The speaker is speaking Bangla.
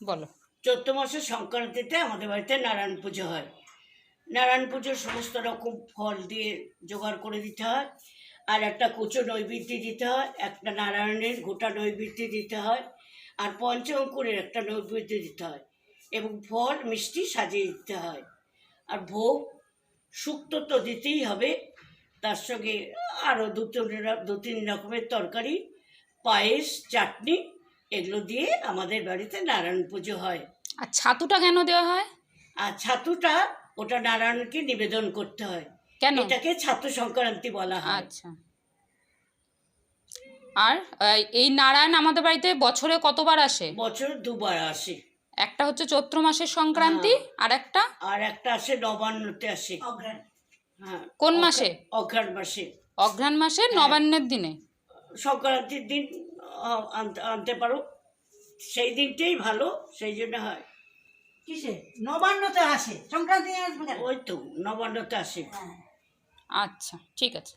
বলো। চৈত্র মাসের সংক্রান্তিতে আমাদের বাড়িতে নারায়ণ পুজো হয়। নারায়ণ পুজোর সমস্ত রকম ফল দিয়ে জোগাড় করে দিতে হয়। আর একটা কুচো নৈবেদ্য দিতে হয়, একটা নারায়ণের গোটা নৈবেদ্য দিতে হয়, আর পঞ্চঅঙ্কুরের একটা নৈবেদ্য দিতে হয় এবং ফল, মিষ্টি সাজিয়ে দিতে হয়। আর ভোগ শুক্তো তো দিতেই হবে, তার সঙ্গে আরও দু তিন দু তিন রকমের তরকারি, পায়েস, চাটনি এগুলো দিয়ে আমাদের বাড়িতে নারায়ণ পুজো হয়। আর ছাতুটা কেন দেওয়া হয়? আর ছাতুটা ওটা নারায়ণকে নিবেদন করতে হয়। কেন? এটাকে ছাতু সংক্রান্তি বলা হয়। আচ্ছা। আর এই নারায়ণ আমাদের বাড়িতে বছরে কতবার আসে? বছর দুবার আসে। একটা হচ্ছে চৈত্র মাসের সংক্রান্তি আর একটা? আর একটা আসে নবান্নতে আসে। হ্যাঁ। কোন মাসে? অঘ্রাণ মাসে। অঘ্রাণ মাসে নবান্নের দিনে। সংক্রান্তির দিন আনতে- আনতে পারো। সেই দিনটাই ভালো সেই জন্য হয়। কিসে? নবান্নতে আসে? সংক্রান্তি আসবে ওই তো নবান্নতে আসে। হ্যাঁ। আচ্ছা ঠিক আছে।